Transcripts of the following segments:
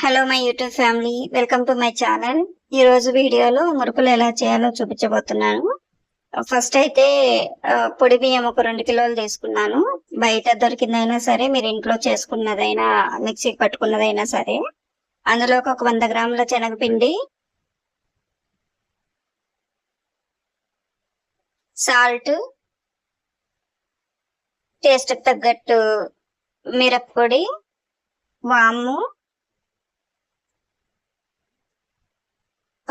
Hello my YouTube family welcome to my channel ఈ రోజు వీడియోలో మురుకులు ఎలా చేయాలో చూపించబోతున్నాను. ఫస్ట్ అయితే పొడి బియ్యం ఒక రెండు కిలోలు తీసుకున్నాను. బయట దొరికిందైనా సరే మీరు ఇంట్లో చేసుకున్నదైనా మిక్సీకి పట్టుకున్నదైనా సరే అందులో ఒక వంద గ్రాముల శనగపిండి సాల్ట్ టేస్ట్ తగ్గట్టు మిరప్పొడి వాము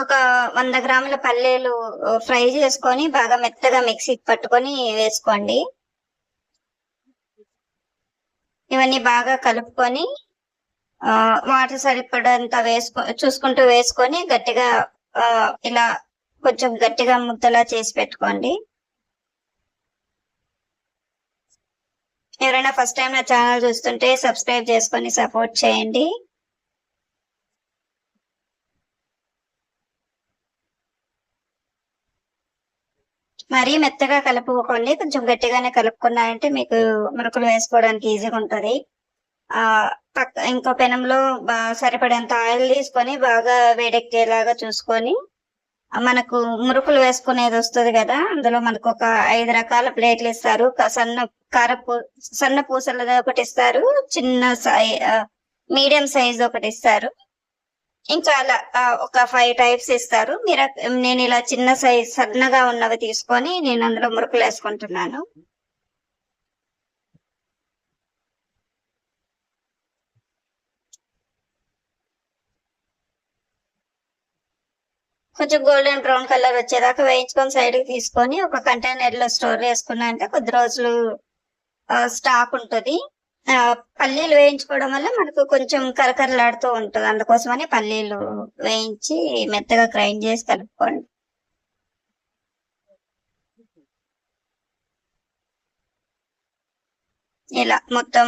ఒక వంద గ్రాముల పల్లీలు ఫ్రై చేసుకొని బాగా మెత్తగా మిక్సీ పట్టుకొని వేసుకోండి. ఇవన్నీ బాగా కలుపుకొని వాటర్ సరిపడంత వేసుకో చూసుకుంటూ వేసుకొని గట్టిగా ఇలా కొంచెం గట్టిగా ముద్దలా చేసి పెట్టుకోండి. ఎవరైనా ఫస్ట్ టైం నా ఛానల్ చూస్తుంటే సబ్స్క్రైబ్ చేసుకొని సపోర్ట్ చేయండి. మరీ మెత్తగా కలుపుకోండి కొంచెం గట్టిగానే కలుపుకున్నారంటే మీకు మురుకులు వేసుకోవడానికి ఈజీగా ఉంటది. ఆ పక్క ఇంకో పెనంలో సరిపడేంత ఆయిల్ తీసుకొని బాగా వేడెక్కేలాగా చూసుకొని మనకు మురుకులు వేసుకునేది వస్తుంది కదా అందులో మనకు ఒక ఐదు రకాల ప్లేట్లు ఇస్తారు. సన్న కారపూ సన్న పూసలది ఒకటి ఇస్తారు. చిన్న సై మీడియం సైజ్ ఒకటి ఇస్తారు. ఇంకా అలా ఒక ఫైవ్ టైప్స్ ఇస్తారు. మీరు నేను ఇలా చిన్న సైజ్ సన్నగా ఉన్నవి తీసుకొని నేను అందులో మురుకులు వేసుకుంటున్నాను. కొంచెం గోల్డెన్ బ్రౌన్ కలర్ వచ్చేదాకా వేయించుకొని సైడ్కి తీసుకొని ఒక కంటైనర్లో స్టోర్ చేసుకున్నా అంటే కొద్ది రోజులు స్టాక్ ఉంటుంది. పల్లీలు వేయించుకోవడం వల్ల మనకు కొంచెం కరకరలాడుతూ ఉంటుంది. అందుకోసమని పల్లీలు వేయించి మెత్తగా గ్రైండ్ చేసి కలుపుకోండి. ఇలా మొత్తం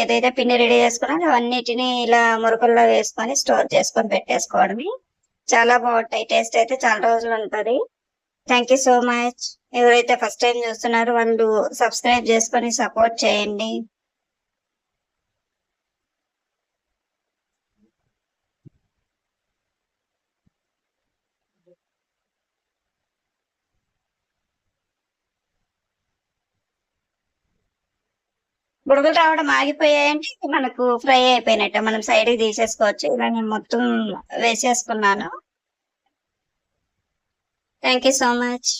ఏదైతే పిండి రెడీ చేసుకున్నారో అవన్నిటిని ఇలా మురుకుల్లో వేసుకొని స్టోర్ చేసుకొని పెట్టేసుకోవడమే. చాలా బాగుంటాయి. టేస్ట్ అయితే చాలా రోజులు ఉంటుంది. Thank you so much. ఎవరైతే ఫస్ట్ టైం చూస్తున్నారో వాళ్ళు సబ్స్క్రైబ్ చేసుకొని సపోర్ట్ చేయండి. బుడగలు రావడం ఆగిపోయాయంటే మనకు ఫ్రై అయిపోయినట్టు. మనం సైడ్కి తీసేసుకోవచ్చు. ఇలా నేను మొత్తం వేసేసుకున్నాను. Thank you so much